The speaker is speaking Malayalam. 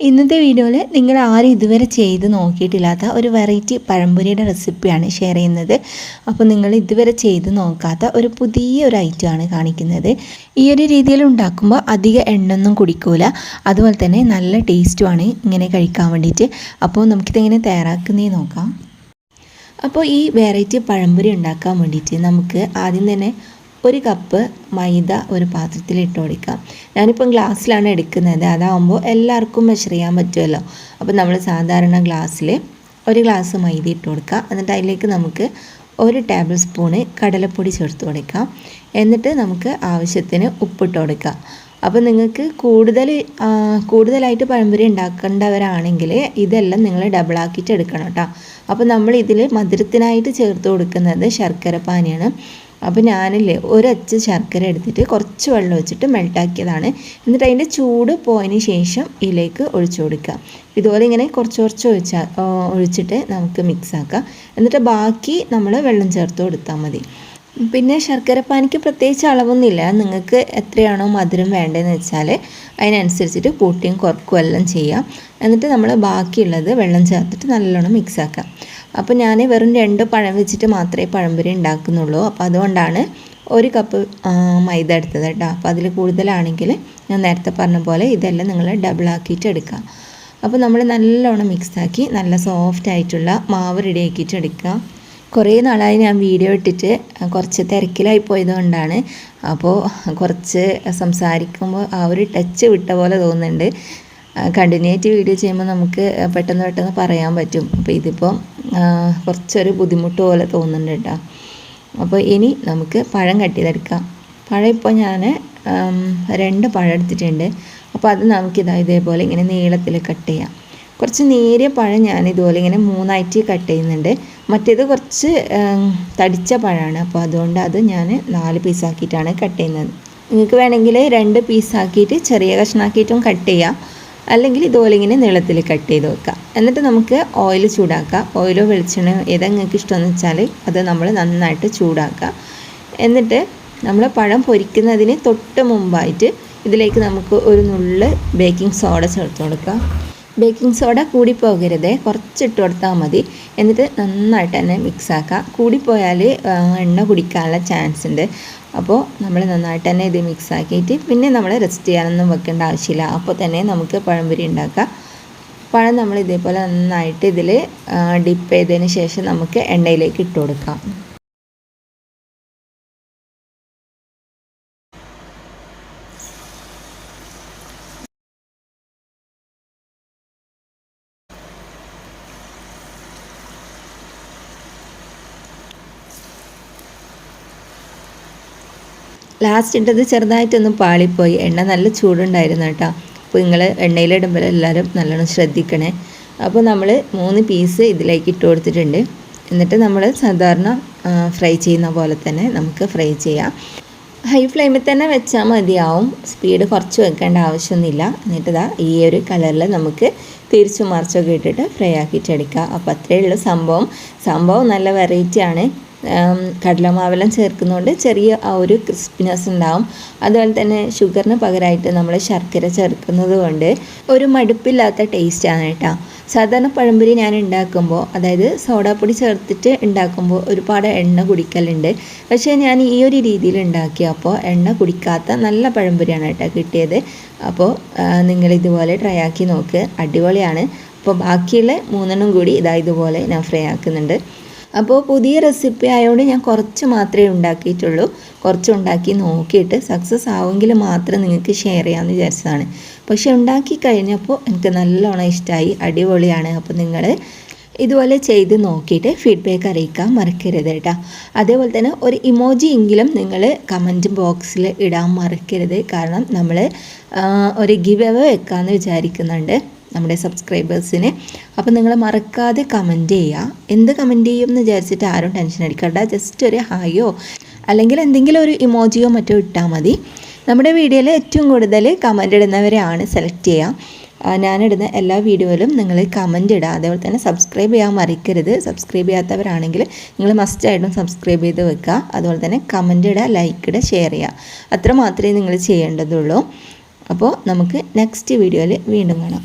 ഇന്നത്തെ വീഡിയോയിൽ നിങ്ങൾ ആരും ഇതുവരെ ചെയ്ത് നോക്കിയിട്ടില്ലാത്ത ഒരു വെറൈറ്റി പഴംപൊരിയുടെ റെസിപ്പിയാണ് ഷെയർ ചെയ്യുന്നത്. അപ്പോൾ നിങ്ങൾ ഇതുവരെ ചെയ്ത് നോക്കാത്ത ഒരു പുതിയ ഒരു ആണ് കാണിക്കുന്നത്. ഈ ഒരു രീതിയിൽ ഉണ്ടാക്കുമ്പോൾ അധികം എണ്ണൊന്നും കുടിക്കൂല. അതുപോലെ തന്നെ നല്ല ടേസ്റ്റുമാണ് ഇങ്ങനെ കഴിക്കാൻ വേണ്ടിയിട്ട്. അപ്പോൾ നമുക്കിതെങ്ങനെ തയ്യാറാക്കുന്നേ നോക്കാം. അപ്പോൾ ഈ വെറൈറ്റി പഴംപൊരി ഉണ്ടാക്കാൻ വേണ്ടിയിട്ട് നമുക്ക് ആദ്യം തന്നെ ഒരു കപ്പ് മൈദ ഒരു പാത്രത്തിൽ ഇട്ട് കൊടുക്കാം. ഞാനിപ്പം ഗ്ലാസ്സിലാണ് എടുക്കുന്നത്. അതാകുമ്പോൾ എല്ലാവർക്കും മെഷർ ചെയ്യാൻ പറ്റുമല്ലോ. അപ്പോൾ നമ്മൾ സാധാരണ ഗ്ലാസ്സിൽ ഒരു ഗ്ലാസ് മൈദ ഇട്ട് കൊടുക്കുക. എന്നിട്ട് അതിലേക്ക് നമുക്ക് ഒരു ടേബിൾ സ്പൂണ് കടലപ്പൊടി ചേർത്ത് കൊടുക്കാം. എന്നിട്ട് നമുക്ക് ആവശ്യത്തിന് ഉപ്പിട്ട് കൊടുക്കാം അപ്പോൾ നിങ്ങൾക്ക് കൂടുതൽ കൂടുതലായിട്ട് പഴംപൊരി ഉണ്ടാക്കേണ്ടവരാണെങ്കിൽ ഇതെല്ലാം നിങ്ങൾ ഡബിളാക്കിയിട്ട് എടുക്കണം കേട്ടോ. അപ്പോൾ നമ്മൾ ഇതിൽ മധുരത്തിനായിട്ട് ചേർത്ത് കൊടുക്കുന്നത് ശർക്കര പാനിയാണ്. അപ്പോൾ ഞാനില്ലേ ഒരച്ച് ശർക്കര എടുത്തിട്ട് കുറച്ച് വെള്ളം വെച്ചിട്ട് മെൽട്ടാക്കിയതാണ് എന്നിട്ട് അതിന്റെ ചൂട് പോയതിന് ശേഷം ഇതിലേക്ക് ഒഴിച്ചു കൊടുക്കുക. ഇതുപോലെ ഇങ്ങനെ കുറച്ച് കുറച്ച് ഒഴിച്ചാൽ ഒഴിച്ചിട്ട് നമുക്ക് മിക്സ് ആക്കാം. എന്നിട്ട് ബാക്കി നമ്മൾ വെള്ളം ചേർത്ത് കൊടുത്താൽ മതി. പിന്നെ ശർക്കരപ്പാനിക്ക് പ്രത്യേകിച്ച് അളവൊന്നുമില്ല. നിങ്ങൾക്ക് എത്രയാണോ മധുരം വേണ്ടതെന്ന് വെച്ചാൽ അതിനനുസരിച്ചിട്ട് കൂട്ടിയും കുറക്കും എല്ലാം ചെയ്യാം. എന്നിട്ട് നമ്മൾ ബാക്കിയുള്ളത് വെള്ളം ചേർത്തിട്ട് നല്ലോണം മിക്സ് ആക്കാം. അപ്പോൾ ഞാൻ വെറും രണ്ട് പഴം വെച്ചിട്ട് മാത്രമേ പഴംപൊരി ഉണ്ടാക്കുന്നുള്ളൂ. അപ്പോൾ അതുകൊണ്ടാണ് ഒരു കപ്പ് മൈദ എടുത്തത് കേട്ടോ. അപ്പോൾ അതിൽ കൂടുതലാണെങ്കിൽ ഞാൻ നേരത്തെ പറഞ്ഞ പോലെ ഇതെല്ലാം നിങ്ങൾ ഡബിൾ ആക്കിയിട്ട് എടുക്കുക. അപ്പോൾ നമ്മൾ നല്ലോണം മിക്സാക്കി നല്ല സോഫ്റ്റ് ആയിട്ടുള്ള മാവ് റെഡി ആക്കിയിട്ട് എടുക്കുക. കുറേ നാളായി ഞാൻ വീഡിയോ ഇട്ടിട്ട് കുറച്ച് തിരക്കിലായി പോയതുകൊണ്ടാണ്. അപ്പോൾ കുറച്ച് സംസാരിക്കുമ്പോൾ ആ ഒരു ടച്ച് വിട്ട പോലെ തോന്നുന്നുണ്ട്. കണ്ടിന്യൂറ്റി വീഡിയോ ചെയ്യുമ്പോൾ നമുക്ക് പെട്ടെന്ന് പെട്ടെന്ന് പറയാൻ പറ്റും. അപ്പോൾ ഇതിപ്പോൾ കുറച്ചൊരു ബുദ്ധിമുട്ട് പോലെ തോന്നുന്നുണ്ട് കേട്ടോ. അപ്പോൾ ഇനി നമുക്ക് പഴം കട്ട് ചെയ്തെടുക്കാം. പഴം ഇപ്പോൾ ഞാൻ രണ്ട് പഴം എടുത്തിട്ടുണ്ട്. അപ്പോൾ അത് നമുക്കിതാ ഇതേപോലെ ഇങ്ങനെ നീളത്തിൽ കട്ട് ചെയ്യാം. കുറച്ച് നേരിയ പഴം ഞാൻ ഇതുപോലെ ഇങ്ങനെ മൂന്നായിട്ട് കട്ട് ചെയ്യുന്നുണ്ട്. മറ്റേത് കുറച്ച് തടിച്ച പഴമാണ്. അപ്പോൾ അതുകൊണ്ട് അത് ഞാൻ നാല് പീസാക്കിയിട്ടാണ് കട്ട് ചെയ്യുന്നത്. നിങ്ങൾക്ക് വേണമെങ്കിൽ രണ്ട് പീസാക്കിയിട്ട് ചെറിയ കഷ്ണാക്കിയിട്ടും കട്ട് ചെയ്യാം. അല്ലെങ്കിൽ ഇതുപോലെ ഇങ്ങനെ നീളത്തിൽ കട്ട് ചെയ്ത് വെക്കാം. എന്നിട്ട് നമുക്ക് ഓയിൽ ചൂടാക്കാം. ഓയിലോ വെളിച്ചെണ്ണയോ ഏതാ നിങ്ങൾക്ക് ഇഷ്ടമെന്ന് വെച്ചാൽ അത് നമ്മൾ നന്നായിട്ട് ചൂടാക്കാം. എന്നിട്ട് നമ്മൾ പഴം പൊരിക്കുന്നതിന് തൊട്ട് മുമ്പായിട്ട് ഇതിലേക്ക് നമുക്ക് ഒരു നുള്ള് ബേക്കിംഗ് സോഡ ചേർത്ത് കൊടുക്കാം. ബേക്കിംഗ് സോഡ കൂടിപ്പോകരുത്. കുറച്ചിട്ട് കൊടുത്താൽ മതി. എന്നിട്ട് നന്നായിട്ട് തന്നെ മിക്സ് ആക്കുക കൂടിപ്പോയാൽ എണ്ണ കുടിക്കാനുള്ള ചാൻസ് ഉണ്ട്. അപ്പോൾ നമ്മൾ നന്നായിട്ട് തന്നെ ഇത് മിക്സ് ആക്കിയിട്ട് പിന്നെ നമ്മൾ റെസ്റ്റ് ചെയ്യാനൊന്നും വെക്കേണ്ട ആവശ്യമില്ല. അപ്പോൾ തന്നെ നമുക്ക് പഴംപൊരി ഉണ്ടാക്കാം. പഴം നമ്മൾ ഇതേപോലെ നന്നായിട്ട് ഇതിൽ ഡിപ്പ് ചെയ്തതിന് ശേഷം നമുക്ക് എണ്ണയിലേക്ക് ഇട്ട് കൊടുക്കാം. ലാസ്റ്റ് ഇട്ടത് ചെറുതായിട്ടൊന്ന് പാളിപ്പോയി. എണ്ണ നല്ല ചൂടുണ്ടായിരുന്നു കേട്ടോ. അപ്പോൾ നിങ്ങൾ എണ്ണയിലിടുമ്പോൾ എല്ലാവരും നല്ലോണം ശ്രദ്ധിക്കണേ. അപ്പോൾ നമ്മൾ മൂന്ന് പീസ് ഇതിലേക്ക് ഇട്ട് കൊടുത്തിട്ടുണ്ട്. എന്നിട്ട് നമ്മൾ സാധാരണ ഫ്രൈ ചെയ്യുന്ന പോലെ തന്നെ നമുക്ക് ഫ്രൈ ചെയ്യാം. ഹൈ ഫ്ലെയിമിൽ തന്നെ വെച്ചാൽ മതിയാവും. സ്പീഡ് കുറച്ച് വെക്കേണ്ട ആവശ്യമൊന്നുമില്ല. എന്നിട്ട് ഇതാ ഈ ഒരു കളറിൽ നമുക്ക് തിരിച്ചു മറിച്ചൊക്കെ ഇട്ടിട്ട് ഫ്രൈ ആക്കിയിട്ടെടുക്കുക അപ്പോൾ അത്രയേ ഉള്ളൂ സംഭവം. സംഭവം നല്ല വെറൈറ്റി ആണ്. കടലമാവെല്ലാം ചേർക്കുന്നതുകൊണ്ട് ചെറിയ ആ ഒരു ക്രിസ്പിനെസ് ഉണ്ടാവും. അതുപോലെ തന്നെ ഷുഗറിന് പകരമായിട്ട് നമ്മൾ ശർക്കര ചേർക്കുന്നത് കൊണ്ട് ഒരു മടുപ്പില്ലാത്ത ടേസ്റ്റാണ് കേട്ടോ. സാധാരണ പഴംപൊരി ഞാൻ ഉണ്ടാക്കുമ്പോൾ അതായത് സോഡാപ്പൊടി ചേർത്തിട്ട് ഉണ്ടാക്കുമ്പോൾ ഒരുപാട് എണ്ണ കുടിക്കലുണ്ട്. പക്ഷേ ഞാൻ ഈ ഒരു രീതിയിൽ ഉണ്ടാക്കിയപ്പോൾ എണ്ണ കുടിക്കാത്ത നല്ല പഴംപൊരിയാണ് കേട്ടോ കിട്ടിയത്. അപ്പോൾ നിങ്ങൾ ഇതുപോലെ ട്രൈ ആക്കി നോക്ക്. അടിപൊളിയാണ്. അപ്പോൾ ബാക്കിയുള്ള മൂന്നെണ്ണം കൂടി ഇതാ ഇതുപോലെ ഞാൻ ഫ്രൈ ആക്കുന്നുണ്ട്. അപ്പോൾ പുതിയ റെസിപ്പി ആയതുകൊണ്ട് ഞാൻ കുറച്ച് മാത്രമേ ഉണ്ടാക്കിയിട്ടുള്ളൂ. കുറച്ച് ഉണ്ടാക്കി നോക്കിയിട്ട് സക്സസ് ആവുമെങ്കിൽ മാത്രം നിങ്ങൾക്ക് ഷെയർ ചെയ്യാമെന്ന് വിചാരിച്ചതാണ്. പക്ഷെ ഉണ്ടാക്കി കഴിഞ്ഞപ്പോൾ എനിക്ക് നല്ലോണം ഇഷ്ടമായി അടിപൊളിയാണ്. അപ്പോൾ നിങ്ങൾ ഇതുപോലെ ചെയ്ത് നോക്കിയിട്ട് ഫീഡ്ബാക്ക് അറിയിക്കാൻ മറക്കരുത് കേട്ടോ. അതേപോലെ തന്നെ ഒരു ഇമോജി എങ്കിലും നിങ്ങൾ കമന്റ് ബോക്സിൽ ഇടാൻ മറക്കരുത്. കാരണം നമ്മൾ ഒരു ഗിവ് എവ വെക്കാമെന്ന് വിചാരിക്കുന്നുണ്ട്. നമ്മുടെ സബ്സ്ക്രൈബേഴ്സിന് അപ്പോൾ നിങ്ങൾ മറക്കാതെ കമന്റ് ചെയ്യുക എന്ത് കമന്റ് ചെയ്യും എന്ന് വിചാരിച്ചിട്ട് ആരും ടെൻഷൻ അടിക്കണ്ട. ജസ്റ്റ് ഒരു ഹായോ അല്ലെങ്കിൽ എന്തെങ്കിലും ഒരു ഇമോജിയോ മറ്റോ ഇട്ടാൽ മതി. നമ്മുടെ വീഡിയോയിൽ ഏറ്റവും കൂടുതൽ കമന്റ് ഇടുന്നവരെയാണ് സെലക്ട് ചെയ്യുക ഞാനിടുന്ന എല്ലാ വീഡിയോയിലും നിങ്ങൾ കമന്റ് ഇടുക അതേപോലെ തന്നെ സബ്സ്ക്രൈബ് ചെയ്യാൻ മറിക്കരുത്. സബ്സ്ക്രൈബ് ചെയ്യാത്തവരാണെങ്കിൽ നിങ്ങൾ മസ്റ്റായിട്ടും സബ്സ്ക്രൈബ് ചെയ്ത് വെക്കുക അതുപോലെ തന്നെ കമന്റ് ഇടുക ലൈക്ക് ഇടുക ഷെയർ ചെയ്യുക അത്ര മാത്രമേ നിങ്ങൾ ചെയ്യേണ്ടതുള്ളൂ. അപ്പോൾ നമുക്ക് നെക്സ്റ്റ് വീഡിയോയിൽ വീണ്ടും കാണാം.